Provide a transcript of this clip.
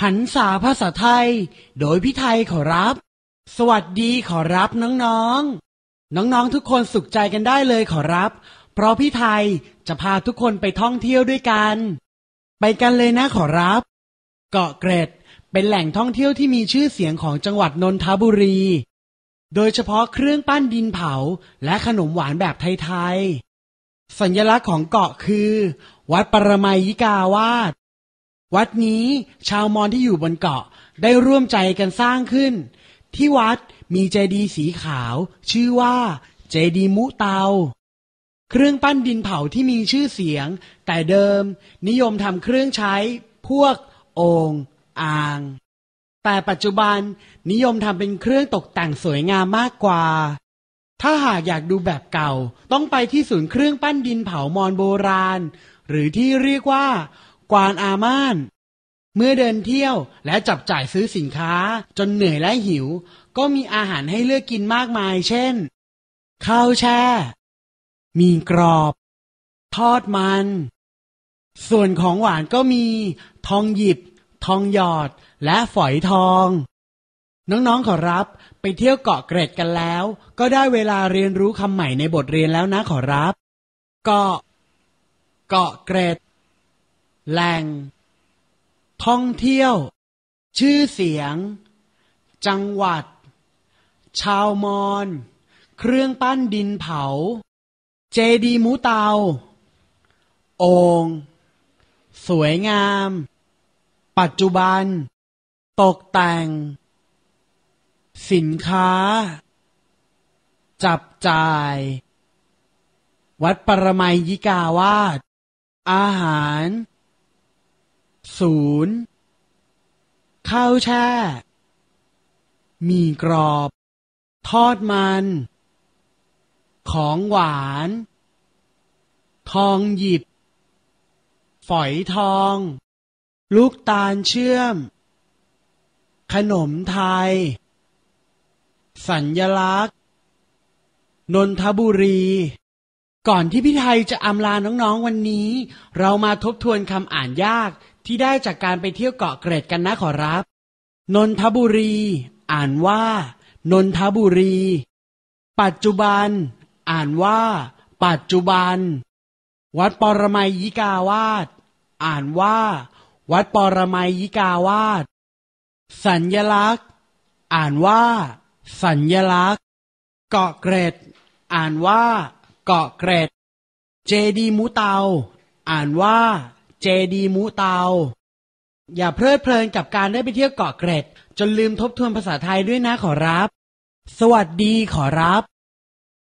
หันษาภาษาไทย โดยพี่ไทยขอรับ สวัสดีขอรับน้องๆ น้องๆทุกคนสุขใจกันได้เลยขอรับ เพราะพี่ไทยจะพาทุกคนไปท่องเที่ยวด้วยกัน ไปกันเลยนะขอรับ เกาะเกร็ดเป็นแหล่งท่องเที่ยวที่มีชื่อเสียงของจังหวัดนนทบุรี โดยเฉพาะเครื่องปั้นดินเผาและขนมหวานแบบไทยๆ สัญลักษณ์ของเกาะคือ วัดปรมัยยิกาวาส วัดนี้ชาวมอญที่อยู่บนเกาะได้ร่วมใจกันสร้างขึ้น ที่วัดมีเจดีย์สีขาว ชื่อว่าเจดีย์มุเตา เครื่องปั้นดินเผาที่มีชื่อเสียง แต่เดิมนิยมทำเครื่องใช้พวกโอ่งอ่าง แต่ปัจจุบันนิยมทำเป็นเครื่องตกแต่งสวยงามมากกว่า ถ้าหากอยากดูแบบเก่าต้องไปที่ศูนย์เครื่องปั้นดินเผามอนโบราณ หรือที่เรียกว่า กวานอามาน เมื่อเดินเที่ยวและจับจ่ายซื้อสินค้าจนเหนื่อยและหิว ก็มีอาหารให้เลือกกินมากมาย เช่น ข้าวแช่ มีกรอบ ทอดมัน ส่วนของหวานก็มี ทองหยิบ ทองหยอด และฝอยทอง น้องๆขอรับไปเที่ยวเกาะเกร็ดกันแล้ว ก็ได้เวลาเรียนรู้คำใหม่ในบทเรียนแล้วนะขอรับ เกาะ เกาะเกร็ด แหล่ง ท่องเที่ยว ชื่อเสียง จังหวัด ชาวมอญเครื่องปั้นดินเผา เจดีหมูเตา โองสวยงาม ปัจจุบัน ตกแต่ง สินค้า จับจ่าย วัดปรมัยยิกาวาสอาหาร ศูนย์ข้าวแช่ มีกรอบ ทอดมัน ของหวาน ทองหยิบ ฝอยทอง ลูกตาลเชื่อม ขนมไทย สัญญลักษณ์ นนทบุรี ก่อนที่พี่ไทยจะอำลาน้องๆวันนี้ เรามาทบทวนคำอ่านยากที่ได้จากการไปเที่ยวเกาะเกร็ดกันนะขอรับ นนทบุรี อ่านว่า นนทบุรี ปัจจุบัน อ่านว่า ปัจจุบัน วัดปรมัยยิกาวาสอ่านว่า วัดปรมัยยิกาวาสสัญญลักษณ์ อ่านว่า สัญญลักษณ์ เกาะเกร็ด อ่านว่า เกาะเกร็ด เจดีมูเตา อ่านว่า เจดีมูเตา อย่าเพลิดเพลินกับการได้ไปเที่ยวเกาะเกร็ด จนลืมทบทวนภาษาไทยด้วยนะขอรับ สวัสดีขอรับ